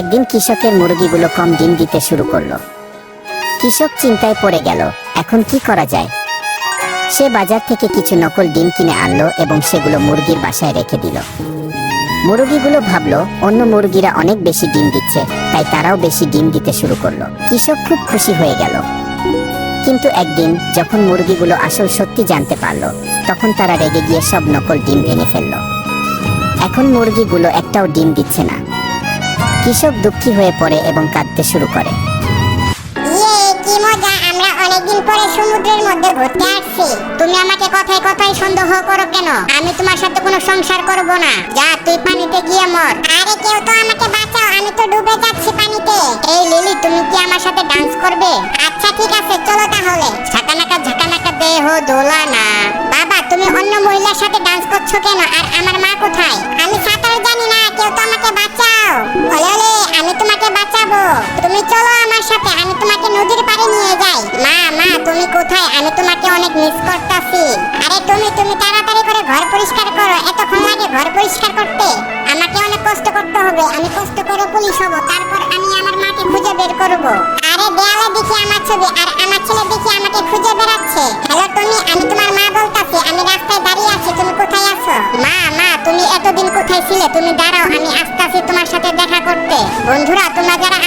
একদিন কৃষকের মুরগিগুলো কম ডিম দিতে শুরু করল। কৃষক চিন্তায় পড়ে গেল, এখন কি করা যায়? সে বাজার থেকে কিছু নকল ডিম কিনে আনলো এবং সেগুলো মুরগির বাসায় রেখে দিল। মুরগিগুলো ভাবলো, অন্য মুরগিরা অনেক বেশি ডিম দিচ্ছে, তাই তারাও বেশি ডিম দিতে শুরু করল। কৃষক খুব খুশি হয়ে গেল। কিন্তু একদিন যখন মুরগিগুলো আসল সত্যি জানতে পারল, তখন তারা রেগে গিয়ে সব নকল ডিম ভেঙে ফেলল। এখন মুরগিগুলো একটাও ডিম দিচ্ছে না। কৃষক দুঃখী হয়ে পড়ে এবং কাঁদতে শুরু করে। ইয়ে অনেকদিন পরে সমুদ্রের মধ্যে ঘুরতে আসছি। তুমি আমাকে কথায় কথায় সন্দেহ করো কেন? আমি তোমার সাথে কোনো সংসার করব না। যা, তুই পানিতে গিয়ে মর। আরে কেউ তো আমাকে বাঁচাও, আমি তো ডুবে যাচ্ছি পানিতে। এই লিলি, তুমি কি আমার সাথে ডান্স করবে? আচ্ছা ঠিক আছে, চলো তাহলে। ঝাঁকানাকা ঝাঁকানাকা দেহ দোলা না বাবা, তুমি অন্য মহিলার সাথে ডান্স করছ কেন? আর আমার মা কোথায়? কোথায়? আমি তোমাকে অনেক মিস করতেছি। আরে তুমি তুমি তাড়াতাড়ি করে ঘর পরিষ্কার করো। এতক্ষণ লাগে ঘর পরিষ্কার করতে। আমাকে অনেক কষ্ট করতে হবে। আমি কষ্ট করে পুলিশ হব। তারপর আমি আমার মাকে খুঁজে বের করব। আরে দেয়ালে দেখি আমার ছবি, আর আমার ছেলে দেখি আমাকে খুঁজে বেড়াচ্ছে। হ্যালো তুমি আমি তোমার মা বলতাছি। আমি রাস্তায় দাঁড়িয়ে আছি। তুমি কোথায় আছো? মা মা, তুমি এতদিন কোথায় ছিলে? তুমি দাঁড়াও, আমি আসতাছি তোমার সাথে দেখা করতে। বন্ধুরা, তোমরা যারা